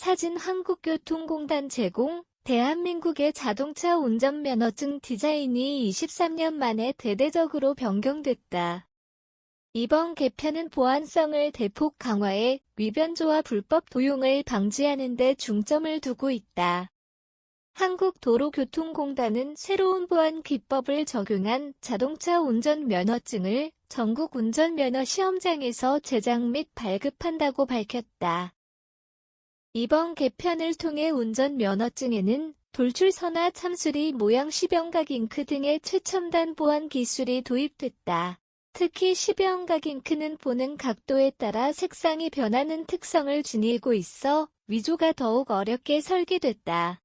사진 한국교통공단 제공, 대한민국의 자동차 운전면허증 디자인이 23년 만에 대대적으로 변경됐다. 이번 개편은 보안성을 대폭 강화해 위변조와 불법 도용을 방지하는 데 중점을 두고 있다. 한국도로교통공단은 새로운 보안 기법을 적용한 자동차 운전 면허증을 전국 운전면허 시험장에서 제작 및 발급한다고 밝혔다. 이번 개편을 통해 운전면허증에는 돌출선화 참수리 모양 시병각 잉크 등의 최첨단 보안 기술이 도입됐다. 특히 시병각 잉크는 보는 각도에 따라 색상이 변하는 특성을 지니고 있어 위조가 더욱 어렵게 설계됐다.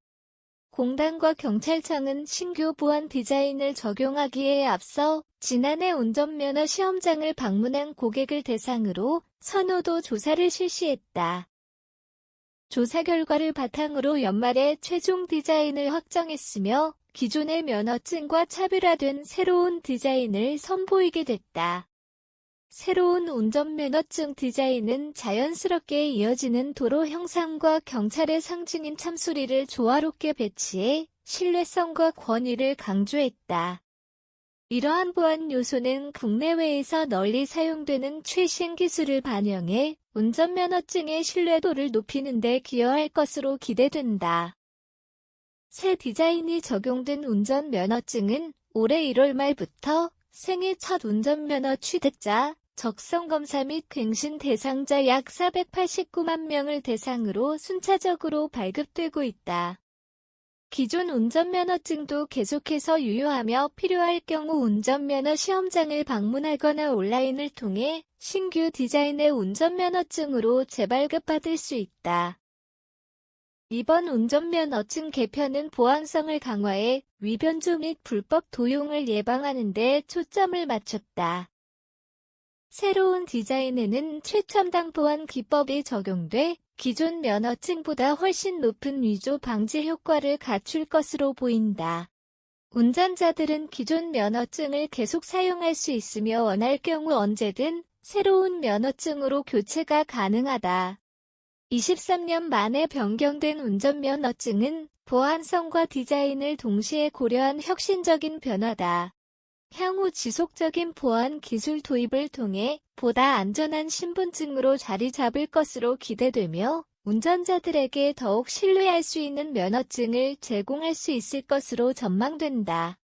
공단과 경찰청은 신규 보안 디자인을 적용하기에 앞서 지난해 운전면허 시험장을 방문한 고객을 대상으로 선호도 조사를 실시했다. 조사 결과를 바탕으로 연말에 최종 디자인을 확정했으며 기존의 면허증과 차별화된 새로운 디자인을 선보이게 됐다. 새로운 운전면허증 디자인은 자연스럽게 이어지는 도로 형상과 경찰의 상징인 참소리를 조화롭게 배치해 신뢰성과 권위를 강조했다. 이러한 보안 요소는 국내외에서 널리 사용되는 최신 기술을 반영해 운전면허증의 신뢰도를 높이는 데 기여할 것으로 기대된다. 새 디자인이 적용된 운전면허증은 올해 1월 말부터 생애 첫 운전면허 취득자, 적성검사 및 갱신 대상자 약 489만 명을 대상으로 순차적으로 발급되고 있다. 기존 운전면허증도 계속해서 유효하며 필요할 경우 운전면허 시험장을 방문하거나 온라인을 통해 신규 디자인의 운전면허증으로 재발급받을 수 있다. 이번 운전면허증 개편은 보안성을 강화해 위변조 및 불법 도용을 예방하는 데 초점을 맞췄다. 새로운 디자인에는 최첨단 보안 기법이 적용돼 기존 면허증보다 훨씬 높은 위조 방지 효과를 갖출 것으로 보인다. 운전자들은 기존 면허증을 계속 사용할 수 있으며 원할 경우 언제든 새로운 면허증으로 교체가 가능하다. 23년 만에 변경된 운전면허증은 보안성과 디자인을 동시에 고려한 혁신적인 변화다. 향후 지속적인 보안 기술 도입을 통해 보다 안전한 신분증으로 자리 잡을 것으로 기대되며 운전자들에게 더욱 신뢰할 수 있는 면허증을 제공할 수 있을 것으로 전망된다.